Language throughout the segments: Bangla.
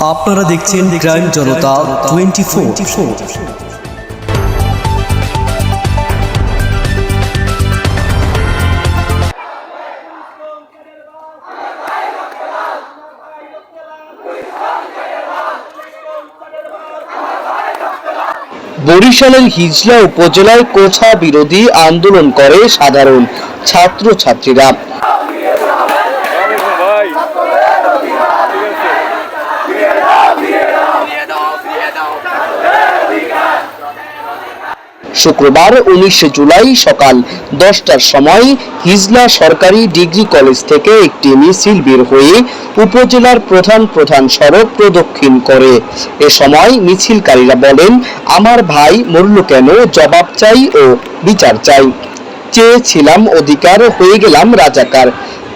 আপনারা দেখছেন ক্রাইম জনতা টোয়েন্টি বরিশালের হিজলা উপজেলায় কোছা বিরোধী আন্দোলন করে সাধারণ ছাত্রছাত্রীরা। শুক্রবার উনিশে জুলাই সকাল দশটার সময় হিজলা সরকারি ডিগ্রি কলেজ থেকে একটি মিছিল বের হয়ে উপজেলার প্রধান প্রধান সড়ক প্রদক্ষিণ করে। এ সময় মিছিলকারীরা বলেন, আমার ভাই মরল কেন? জবাব চাই ও বিচার চাই। চেয়েছিলাম অধিকার, হয়ে গেলাম রাজাকার।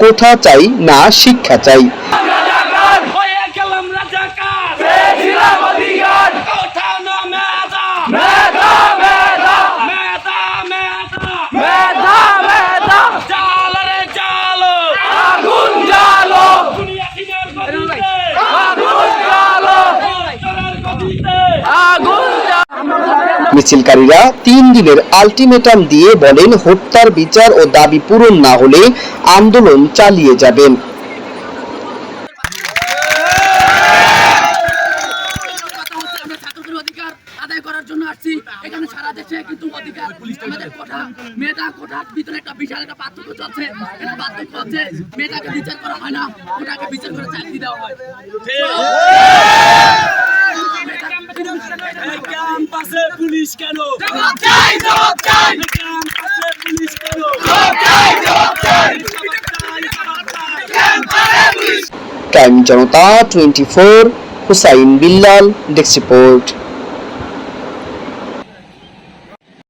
কোথা চাই না শিক্ষা চাই রাজাকার হয়ে গেলাম রাজাকার পেয়েছিলাম অধিকার কোথাও না মেধা মেধা মেধা মেধা মেধা মেধা মেধা জাল রে জাল আগুন জালো দুনিয়া কিনার গদিতে আগুন জালো চরার গদিতে আগুন মিছিলকারীরা তিন দিনের আলটিমেটাম দিয়ে বলেন হত্যার বিচার ও দাবি পূরণ না হলে আন্দোলন চালিয়ে যাবেন। বিচার করা হয় না বিচার করে চাকরি দেওয়া হয় জবাব চাই জবাব চাই পুলিশ টাইম জনতা twenty four Hussain Billal desk report